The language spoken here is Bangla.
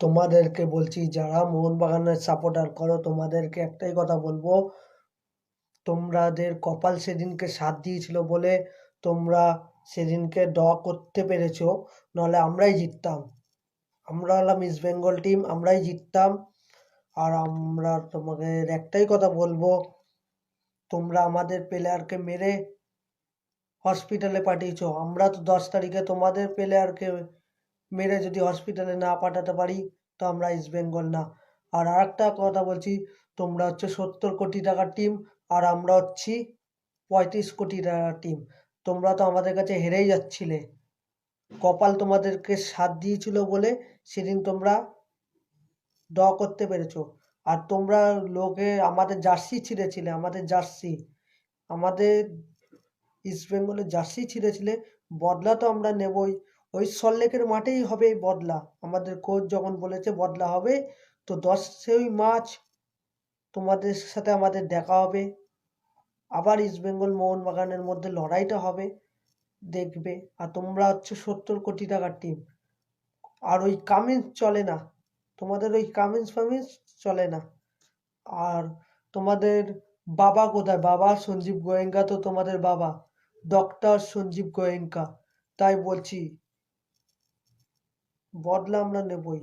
তোমাদেরকে বলছি, যারা মোহনবাগানের সাপোর্টার করো, তোমাদেরকে একটাই কথা বলব। তোমাদের কপাল সেদিনকে সাথ দিয়েছিল বলে তোমরা সেদিনকে ড করতে পেরেছ, নাহলে আমরাই জিততাম। আমরা হলাম ইস্ট বেঙ্গল টিম আমরাই জিততাম। আর আমরা তোমাদের একটাই কথা বলব, তোমরা আমাদের প্লেয়ারকে মেরে হসপিটালে পাঠিয়েছো। আমরা তো দশ তারিখে তোমাদের প্লেয়ারকে মেরে যদি হসপিটালে না পাঠাতে পারি, তো আমরা ইস্ট বেঙ্গল না। আর আরেকটা কথা বলছি, তোমরা হচ্ছে সত্তর কোটি টাকার টিম আর আমরা হচ্ছি পঁয়ত্রিশ কোটি টাকার টিম তোমরা তো আমাদের কাছে হেরেই যাচ্ছিলে। কপাল তোমাদেরকে সাথ দিয়েছিল বলে সেদিন তোমরা ড করতে পেরেছ। আর তোমরা লোকে আমাদের জার্সি ছিঁড়েছিলে, আমাদের জার্সি। আমাদের ইস্ট বেঙ্গলের জার্সি ছিঁড়েছিলে, বদলা তো আমরা নেবই। ওই সল্লেকের মাঠেই হবে এই বদলা। আমাদের কোচ যখন বলেছে বদলা হবে, তো দশই মার্চ তোমাদের সাথে আমাদের দেখা হবে। আবার ইস্ট বেঙ্গল মোহনবাগানের মধ্যে লড়াইটা হবে, দেখবে। আর তোমরা হচ্ছে সত্তর কোটি টাকার টিম আর ওই কামিন্স চলে না। তোমাদের ওই কামিন্স ফামিন্স চলে না। আর তোমাদের বাবা কোথায়? বাবা সঞ্জীব গোয়েঙ্কা তো তোমাদের বাবা। ডক্টর সঞ্জীব গোয়েঙ্কা। তাই বলছি বদলা আমরা নেবই।